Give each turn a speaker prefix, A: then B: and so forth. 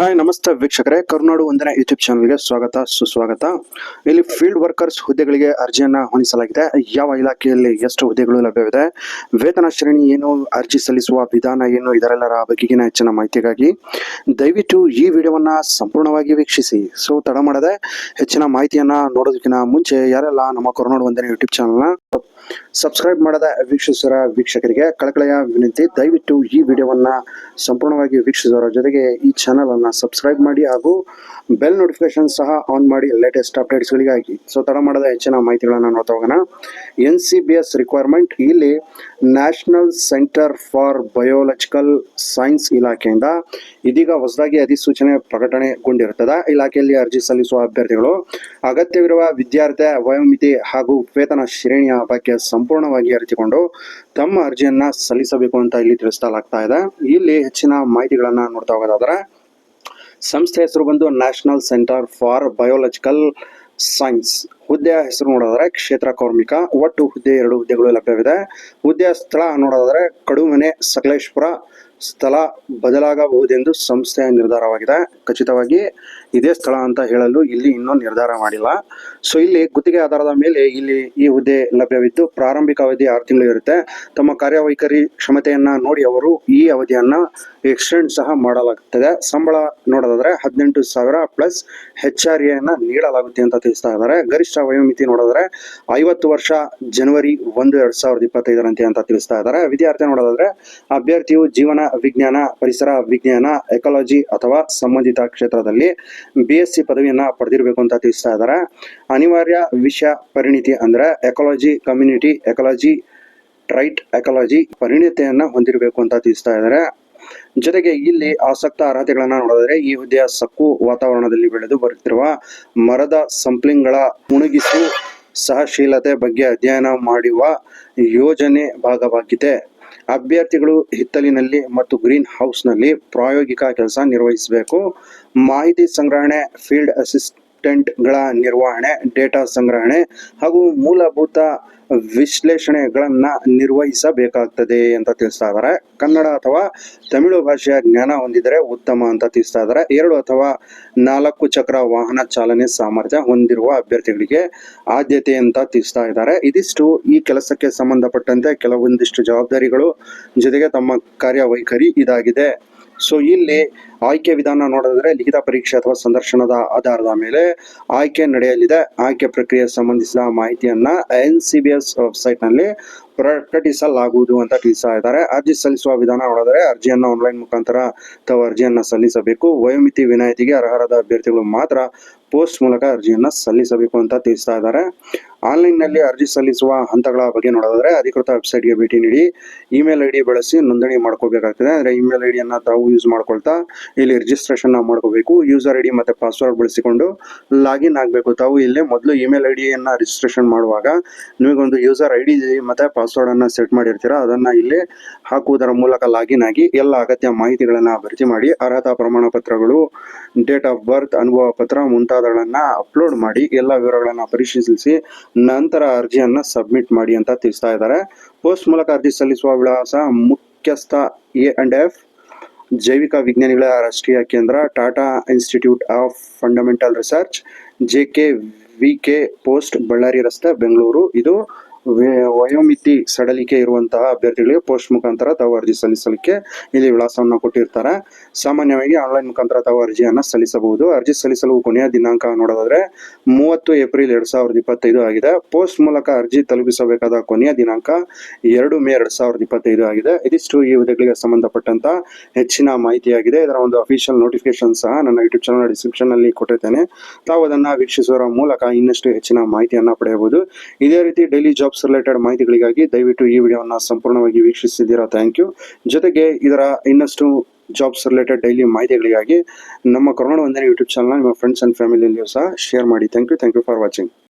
A: Hi ನಮಸ್ತೆ ವೀಕ್ಷಕರೇ. ಕರುನಾಡು ಒಂದನೇ ಯೂಟ್ಯೂಬ್ ಚಾನಲ್ಗೆ ಸ್ವಾಗತ, ಸುಸ್ವಾಗತ. ಇಲ್ಲಿ ಫೀಲ್ಡ್ ವರ್ಕರ್ಸ್ ಹುದ್ದೆಗಳಿಗೆ ಅರ್ಜಿಯನ್ನ ಹೊಂದಿಸಲಾಗಿದೆ. ಯಾವ ಇಲಾಖೆಯಲ್ಲಿ ಎಷ್ಟು ಹುದ್ದೆಗಳು ಲಭ್ಯವಿದೆ? ವೇತನ ಶ್ರೇಣಿ ಏನು? ಅರ್ಜಿ ಸಲ್ಲಿಸುವ ವಿಧಾನ ಏನು? ಇದರೆಲ್ಲರ ಬಗೆಗಿನ ಹೆಚ್ಚಿನ ಮಾಹಿತಿಗಾಗಿ ದಯವಿಟ್ಟು ಈ ವಿಡಿಯೋವನ್ನ ಸಂಪೂರ್ಣವಾಗಿ ವೀಕ್ಷಿಸಿ. ಸೊ ತಡ ಮಾಡದೆ ಹೆಚ್ಚಿನ ಮಾಹಿತಿಯನ್ನ ನೋಡೋದಕ್ಕಿಂತ ಮುಂಚೆ ಯಾರೆಲ್ಲ ನಮ್ಮ ಕರುನಾಡು ಒಂದನೇ ಯೂಟ್ಯೂಬ್ ಚಾನಲ್ನ ಸಬ್ಸ್ಕ್ರೈಬ್ ಮಾಡದ ವೀಕ್ಷಿಸುವ ವೀಕ್ಷಕರಿಗೆ ಕಳಕಳೆಯ ವಿನಂತಿ. ದಯವಿಟ್ಟು ಈ ವಿಡಿಯೋವನ್ನ ಸಂಪೂರ್ಣವಾಗಿ ವೀಕ್ಷಿಸುವ ಜೊತೆಗೆ ಈ ಚಾನಲ್ ಸಬ್ಸ್ಕ್ರೈಬ್ ಮಾಡಿ ಹಾಗೂ ಬೆಲ್ ನೋಟಿಫಿಕೇಶನ್ ಸಹ ಆನ್ ಮಾಡಿ ಲೇಟೆಸ್ಟ್ ಅಪ್ಡೇಟ್ಸ್ಗಳಿಗಾಗಿ ಸೊ ತಡ ಮಾಡದ ಹೆಚ್ಚಿನ ಮಾಹಿತಿಗಳನ್ನು ನೋಡ್ತಾ ಹೋಗೋಣ. N C B S requirement ಇಲ್ಲಿ national centre for biological science ಇಲಾಖೆಯಿಂದ ಇದೀಗ ಹೊಸದಾಗಿ ಅಧಿಸೂಚನೆ ಪ್ರಕಟಣೆಗೊಂಡಿರುತ್ತದೆ. ಇಲಾಖೆಯಲ್ಲಿ ಅರ್ಜಿ ಸಲ್ಲಿಸುವ ಅಭ್ಯರ್ಥಿಗಳು ಅಗತ್ಯವಿರುವ ವಿದ್ಯಾರ್ಥಿ ವಯೋಮಿತಿ ಹಾಗೂ ವೇತನ ಶ್ರೇಣಿಯ ಬಗ್ಗೆ ಸಂಪೂರ್ಣವಾಗಿ ಅರಿತುಕೊಂಡು ತಮ್ಮ ಅರ್ಜಿಯನ್ನು ಸಲ್ಲಿಸಬೇಕು ಅಂತ ಇಲ್ಲಿ ತಿಳಿಸಲಾಗ್ತಾ ಇದೆ. ಇಲ್ಲಿ ಹೆಚ್ಚಿನ ಮಾಹಿತಿಗಳನ್ನ ನೋಡ್ತಾ ಹೋಗೋದಾದ್ರೆ ಸಂಸ್ಥೆ ಹೆಸರು ಬಂದು national centre for biological science. ಹುದ್ದೆಯ ಹೆಸರು ನೋಡೋದಾದ್ರೆ ಕ್ಷೇತ್ರ ಕಾರ್ಮಿಕ, ಒಟ್ಟು ಹುದ್ದೆ ಎರಡು ಹುದ್ದೆಗಳು ಲಭ್ಯವಿದೆ. ಹುದ್ದೆಯ ಸ್ಥಳ ನೋಡೋದಾದ್ರೆ ಕಡುಮನೆ ಸಕಲೇಶ್ಪುರ ಸ್ಥಳ ಬದಲಾಗಬಹುದೆಂದು ಸಂಸ್ಥೆಯ ನಿರ್ಧಾರವಾಗಿದೆ. ಖಚಿತವಾಗಿ ಇದೇ ಸ್ಥಳ ಅಂತ ಹೇಳಲು ಇಲ್ಲಿ ಇನ್ನೂ ನಿರ್ಧಾರ ಮಾಡಿಲ್ಲ. ಸೊ ಇಲ್ಲಿ ಗುತ್ತಿಗೆ ಆಧಾರದ ಮೇಲೆ ಇಲ್ಲಿ ಈ ಹುದ್ದೆ ಲಭ್ಯವಿದ್ದು ಪ್ರಾರಂಭಿಕ ಅವಧಿ ಆರು ತಿಂಗಳು ಇರುತ್ತೆ. ತಮ್ಮ ಕಾರ್ಯವೈಖರಿ ಕ್ಷಮತೆಯನ್ನ ನೋಡಿ ಅವರು ಈ ಅವಧಿಯನ್ನ ಎಕ್ಸ್ಟೆಂಡ್ ಸಹ ಮಾಡಲಾಗುತ್ತದೆ ಸಂಬಳ ನೋಡೋದಾದ್ರೆ ಹದಿನೆಂಟು ಸಾವಿರ ಪ್ಲಸ್ ಹೆಚ್ ಆರ್ ಎನ್ನು ನೀಡಲಾಗುತ್ತೆ ಅಂತ ತಿಳಿಸ್ತಾ ಇದ್ದಾರೆ. ಗರಿಷ್ಠ ವಯೋಮಿತಿ ನೋಡಿದ್ರೆ ಐವತ್ತು ವರ್ಷ ಜನವರಿ ಒಂದು, ಎರಡ್ ಸಾವಿರದ ಇಪ್ಪತ್ತೈದರಂತೆ ಅಂತ ತಿಳಿಸ್ತಾ ಇದ್ದಾರೆ. ವಿದ್ಯಾರ್ಥಿ ನೋಡೋದಾದ್ರೆ ಅಭ್ಯರ್ಥಿಯು ಜೀವನ ವಿಜ್ಞಾನ, ಪರಿಸರ ವಿಜ್ಞಾನ ಎಕಾಲಜಿ ಅಥವಾ ಸಂಬಂಧಿತ ಕ್ಷೇತ್ರದಲ್ಲಿ ಬಿ ಎಸ್ ಸಿ ಪದವಿಯನ್ನ ಪಡೆದಿರಬೇಕು ಅಂತ ತಿಳಿಸ್ತಾ ಇದ್ದಾರೆ ಅನಿವಾರ್ಯ ವಿಷಯ ಪರಿಣಿತಿ ಅಂದ್ರೆ ecology community ecology trait ecology ಪರಿಣಿತಿಯನ್ನ ಹೊಂದಿರಬೇಕು ಅಂತ ತಿಳಿಸ್ತಾ ಇದ್ದಾರೆ ಜೊತೆಗೆ ಇಲ್ಲಿ ಆಸಕ್ತ ಅರ್ಹತೆಗಳನ್ನು ನೋಡಿದರೆ ಈ ಹುದ್ದೆಯ ಸಕ್ಕು ವಾತಾವರಣದಲ್ಲಿ ಬೆಳೆದು ಬರುತ್ತಿರುವ ಮರದ ಸಂಪ್ಲಿಂಗ್ಗಳ ಮುಣುಗಿಸು ಸಹಶೀಲತೆ ಬಗ್ಗೆ ಅಧ್ಯಯನ ಮಾಡುವ ಯೋಜನೆ ಭಾಗವಾಗಿದೆ. ಅಭ್ಯರ್ಥಿಗಳು ಹಿತ್ತಲಿನಲ್ಲಿ ಮತ್ತು ಗ್ರೀನ್ ಹೌಸ್ನಲ್ಲಿ ಪ್ರಾಯೋಗಿಕ ಕೆಲಸ ನಿರ್ವಹಿಸಬೇಕು. ಮಾಹಿತಿ ಸಂಗ್ರಹಣೆ ಫೀಲ್ಡ್ ಅಸಿಸ್ಟೆಂಟ್ಗಳ ನಿರ್ವಹಣೆ, ಡೇಟಾ ಸಂಗ್ರಹಣೆ ಹಾಗೂ ಮೂಲಭೂತ ವಿಶ್ಲೇಷಣೆಗಳನ್ನ ನಿರ್ವಹಿಸಬೇಕಾಗ್ತದೆ ಅಂತ ತಿಳಿಸ್ತಾ ಇದ್ದಾರೆ ಕನ್ನಡ ಅಥವಾ ತಮಿಳು ಭಾಷೆಯ ಜ್ಞಾನ ಹೊಂದಿದರೆ ಉತ್ತಮ ಅಂತ ತಿಳಿಸ್ತಾ ಇದ್ದಾರೆ ಎರಡು ಅಥವಾ ನಾಲ್ಕು ಚಕ್ರ ವಾಹನ ಚಾಲನೆ ಸಾಮರ್ಥ್ಯ ಹೊಂದಿರುವ ಅಭ್ಯರ್ಥಿಗಳಿಗೆ ಆದ್ಯತೆ ಅಂತ ತಿಳಿಸ್ತಾ ಇದ್ದಾರೆ ಇದಿಷ್ಟು ಈ ಕೆಲಸಕ್ಕೆ ಸಂಬಂಧಪಟ್ಟಂತೆ ಕೆಲವೊಂದಿಷ್ಟು ಜವಾಬ್ದಾರಿಗಳು ಜೊತೆಗೆ ತಮ್ಮ ಕಾರ್ಯವೈಖರಿ ಇದಾಗಿದೆ. ಸೊ ಇಲ್ಲಿ ಆಯ್ಕೆ ವಿಧಾನ ನೋಡಿದ್ರೆ ಲಿಖಿತ ಪರೀಕ್ಷೆ ಅಥವಾ ಸಂದರ್ಶನದ ಆಧಾರದ ಮೇಲೆ ಆಯ್ಕೆ ನಡೆಯಲಿದೆ. ಆಯ್ಕೆ ಪ್ರಕ್ರಿಯೆ ಸಂಬಂಧಿಸಿದ ಮಾಹಿತಿಯನ್ನು ಎನ್ ಸಿ ಬಿ ಎಸ್ ವೆಬ್ಸೈಟ್ನಲ್ಲಿ ಪ್ರಕಟಿಸಲಾಗುವುದು ಅಂತ ತಿಳಿಸ್ತಾ ಇದ್ದಾರೆ. ಅರ್ಜಿ ಸಲ್ಲಿಸುವ ವಿಧಾನ ನೋಡಿದರೆ ಅರ್ಜಿಯನ್ನು ಆನ್ಲೈನ್ ಮುಖಾಂತರ ತಾವು ಅರ್ಜಿಯನ್ನು ಸಲ್ಲಿಸಬೇಕು. ವಯೋಮಿತಿ ವಿನಾಯಿತಿಗೆ ಅರ್ಹರಾದ ಅಭ್ಯರ್ಥಿಗಳು ಮಾತ್ರ ಪೋಸ್ಟ್ ಮೂಲಕ ಅರ್ಜಿಯನ್ನು ಸಲ್ಲಿಸಬೇಕು ಅಂತ ತಿಳಿಸ್ತಾ ಇದ್ದಾರೆ. ಆನ್ಲೈನ್ನಲ್ಲಿ ಅರ್ಜಿ ಸಲ್ಲಿಸುವ ಹಂತಗಳ ಬಗ್ಗೆ ನೋಡೋದಾದರೆ ಅಧಿಕೃತ ವೆಬ್ಸೈಟ್ಗೆ ಭೇಟಿ ನೀಡಿ ಇಮೇಲ್ ಐ ಡಿ ಬಳಸಿ ನೋಂದಣಿ ಮಾಡ್ಕೋಬೇಕಾಗ್ತದೆ. ಅಂದರೆ ಇಮೇಲ್ ಐ ಡಿಯನ್ನು ತಾವು ಯೂಸ್ ಮಾಡ್ಕೊಳ್ತಾ ಇಲ್ಲಿ ರಿಜಿಸ್ಟ್ರೇಷನ್ ಮಾಡ್ಕೋಬೇಕು. ಯೂಸರ್ ಐ ಡಿ ಮತ್ತು ಪಾಸ್ವರ್ಡ್ ಬಳಸಿಕೊಂಡು ಲಾಗಿನ್ ಆಗಬೇಕು. ತಾವು ಇಲ್ಲಿ ಮೊದಲು ಇಮೇಲ್ ಐ ಡಿಯನ್ನು ರಿಜಿಸ್ಟ್ರೇಷನ್ ಮಾಡುವಾಗ ನಿಮಗೊಂದು ಯೂಸರ್ ಐ ಡಿ ಮತ್ತೆ ಪಾಸ್ವರ್ಡ್ ಅನ್ನ ಸೆಟ್ ಮಾಡಿರ್ತೀರಾ, ಅದನ್ನ ಇಲ್ಲಿ ಹಾಕುವುದರ ಮೂಲಕ ಲಾಗಿನ್ ಆಗಿ ಎಲ್ಲ ಅಗತ್ಯ ಮಾಹಿತಿಗಳನ್ನ ಭರ್ತಿ ಮಾಡಿ ಅರ್ಹತಾ ಪ್ರಮಾಣ ಪತ್ರಗಳು ಡೇಟ್ ಆಫ್ ಬರ್ತ್ ಅನುಭವ ಪತ್ರ ಮುಂತಾದವುಗಳನ್ನು ಅಪ್ಲೋಡ್ ಮಾಡಿ ಎಲ್ಲ ವಿವರಗಳನ್ನ ಪರಿಶೀಲಿಸಿ ನಂತರ ಅರ್ಜಿಯನ್ನ ಸಬ್ಮಿಟ್ ಮಾಡಿ ಅಂತ ತಿಳಿಸ್ತಾ ಇದ್ದಾರೆ. ಪೋಸ್ಟ್ ಮೂಲಕ ಅರ್ಜಿ ಸಲ್ಲಿಸುವ ವಿಳಾಸ ಮುಖ್ಯಸ್ಥ ಎ ಅಂಡ್ ಎಫ್, ಜೈವಿಕ ವಿಜ್ಞಾನಿಗಳ ರಾಷ್ಟ್ರೀಯ ಕೇಂದ್ರ, Tata institute of fundamental research, J K V K post, Ballari ರಸ್ತೆ, ಬೆಂಗಳೂರು. ಇದು ವಯೋಮಿತಿ ಸಡಲಿಕೆ ಇರುವಂತಹ ಅಭ್ಯರ್ಥಿಗಳಿಗೆ ಪೋಸ್ಟ್ ಮುಖಾಂತರ ತಾವು ಅರ್ಜಿ ಸಲ್ಲಿಸಲಿಕ್ಕೆ ಇಲ್ಲಿ ವಿಳಾಸವನ್ನು ಕೊಟ್ಟಿರ್ತಾರೆ. ಸಾಮಾನ್ಯವಾಗಿ ಆನ್ಲೈನ್ ಮುಖಾಂತರ ತಾವು ಅರ್ಜಿಯನ್ನು ಸಲ್ಲಿಸಬಹುದು. ಅರ್ಜಿ ಸಲ್ಲಿಸಲು ಕೊನೆಯ ದಿನಾಂಕ ನೋಡೋದಾದ್ರೆ ಮೂವತ್ತು ಏಪ್ರಿಲ್ ಎರಡ್ ಸಾವಿರದ ಇಪ್ಪತ್ತೈದು ಆಗಿದೆ. ಪೋಸ್ಟ್ ಮೂಲಕ ಅರ್ಜಿ ತಲುಪಿಸಬೇಕಾದ ಕೊನೆಯ ದಿನಾಂಕ ಎರಡು ಮೇ ಎರಡ್ ಸಾವಿರದ ಇಪ್ಪತ್ತೈದು ಆಗಿದೆ. ಇದಿಷ್ಟು ಈ ಹುದ್ದೆಗಳಿಗೆ ಸಂಬಂಧಪಟ್ಟಂತ ಹೆಚ್ಚಿನ ಮಾಹಿತಿಯಾಗಿದೆ. ಇದರ ಒಂದು ಅಫಿಷಿಯಲ್ ನೋಟಿಫಿಕೇಶನ್ ಸಹ ನನ್ನ ಯೂಟ್ಯೂಬ್ ಚಾನಲ್ ಡಿಸ್ಕ್ರಿಪ್ಷನ್ ಅಲ್ಲಿ ಕೊಟ್ಟಿರ್ತೇನೆ. ತಾವು ಅದನ್ನ ವೀಕ್ಷಿಸುವ ಮೂಲಕ ಇನ್ನಷ್ಟು ಹೆಚ್ಚಿನ ಮಾಹಿತಿಯನ್ನ ಪಡೆಯಬಹುದು. ಇದೇ ರೀತಿ ಡೈಲಿ ಜಾಬ್ಸ್ ರಿಲೇಟೆಡ್ ಮಾಹಿತಿಗಳಿಗಾಗಿ ದಯವಿಟ್ಟು ಈ ವಿಡಿಯೋವನ್ನು ಸಂಪೂರ್ಣವಾಗಿ ವೀಕ್ಷಿಸಿದ್ದೀರಾ? ಥ್ಯಾಂಕ್ ಯು ಜೊತೆಗೆ ಇದರ ಇನ್ನಷ್ಟು ಜಾಬ್ಸ್ ರಿಲೇಟೆಡ್ ಡೈಲಿ ಮಾಹಿತಿಗಳಿಗಾಗಿ ನಮ್ಮ ಕರೋನಾ ಒಂದನೇ ಯೂಟ್ಯೂಬ್ ಚಾನಲ್ನ ನಿಮ್ಮ ಫ್ರೆಂಡ್ಸ್ ಅಂಡ್ ಫ್ಯಾಮಿಲಿಯಲ್ಲಿಯೂ ಸಹ ಶೇರ್ ಮಾಡಿ. Thank you thank you for watching